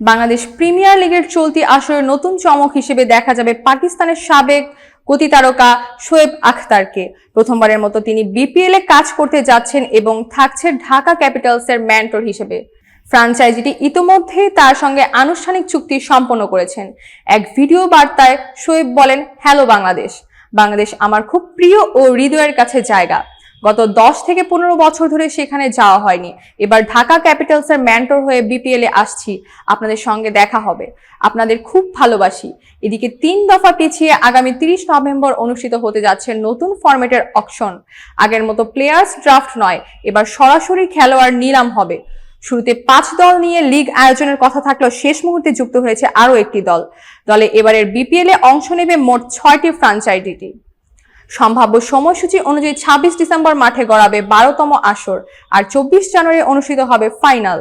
Bangladesh premier লিগের চলতি আসরের নতুন চমক হিসেবে দেখা যাবে পাকিস্তানের সাবেক গতি তারকা শোয়েব আখতারকে। প্রথমবারের মতো তিনি বিপিএল এ কাজ করতে যাচ্ছেন এবং থাকছে ঢাকা ক্যাপিটালসের ম্যান্টর হিসেবে। ফ্রাঞ্চাইজিটি ইতোমধ্যেই তার সঙ্গে আনুষ্ঠানিক চুক্তি সম্পন্ন করেছেন। এক ভিডিও বার্তায় শোয়েব বলেন, হ্যালো বাংলাদেশ। বাংলাদেশ আমার খুব প্রিয় ও হৃদয়ের কাছে জায়গা। গত দশ থেকে পনেরো বছর ধরে সেখানে যাওয়া হয়নি। এবার ঢাকা ক্যাপিটালসের ম্যান্টর হয়ে বিপিএল এ আসছি। আপনাদের সঙ্গে দেখা হবে। আপনাদের খুব ভালোবাসি। এদিকে তিন দফা পিছিয়ে আগামী তিরিশ নভেম্বর অনুষ্ঠিত হতে যাচ্ছে নতুন ফরম্যাটের অকশন আগের মতো প্লেয়ার্স ড্রাফট নয়, এবার সরাসরি খেলোয়াড় নিলাম হবে। শুরুতে পাঁচ দল নিয়ে লিগ আয়োজনের কথা থাকলেও শেষ মুহূর্তে যুক্ত হয়েছে আরও একটি দল। দলে এবারের বিপিএল অংশ নেবে মোট ছয়টি ফ্রাঞ্চাইজিটি সম্ভাব্য সময়সূচি অনুযায়ী ছাব্বিশ ডিসেম্বর মাঠে গড়াবে বারোতম আসর আর চব্বিশ জানুয়ারি অনুষ্ঠিত হবে ফাইনাল।